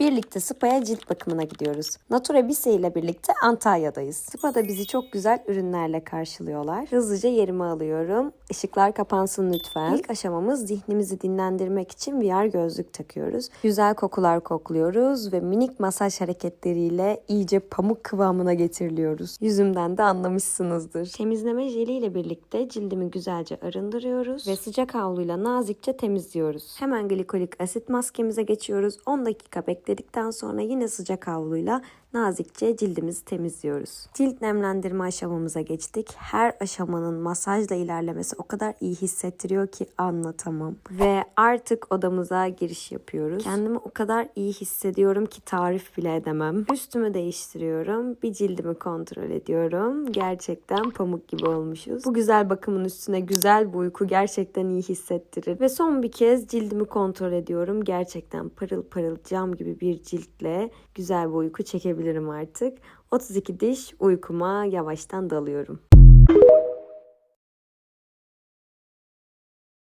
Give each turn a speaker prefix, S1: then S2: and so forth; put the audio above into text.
S1: Birlikte spa'ya cilt bakımına gidiyoruz. Natura Bise ile birlikte Antalya'dayız. Spa'da bizi çok güzel ürünlerle karşılıyorlar. Hızlıca yerimi alıyorum. Işıklar kapansın lütfen. İlk aşamamız zihnimizi dinlendirmek için VR gözlük takıyoruz. Güzel kokular kokluyoruz ve minik masaj hareketleriyle iyice pamuk kıvamına getiriliyoruz. Yüzümden de anlamışsınızdır. Temizleme jeliyle birlikte cildimi güzelce arındırıyoruz ve sıcak havluyla nazikçe temizliyoruz. Hemen glikolik asit maskemize geçiyoruz. 10 dakika bekledikten sonra yine sıcak havluyla nazikçe cildimizi temizliyoruz. Cilt nemlendirme aşamamıza geçtik. Her aşamanın masajla ilerlemesi o kadar iyi hissettiriyor ki anlatamam. Ve artık odamıza giriş yapıyoruz. Kendimi o kadar iyi hissediyorum ki tarif bile edemem. Üstümü değiştiriyorum. Bir cildimi kontrol ediyorum. Gerçekten pamuk gibi olmuşuz. Bu güzel bakımın üstüne güzel bir uyku gerçekten iyi hissettirir. Ve son bir kez cildimi kontrol ediyorum. Gerçekten parıl parıl cam bir ciltle güzel bir uyku çekebilirim artık. 32 diş uykuma yavaştan dalıyorum.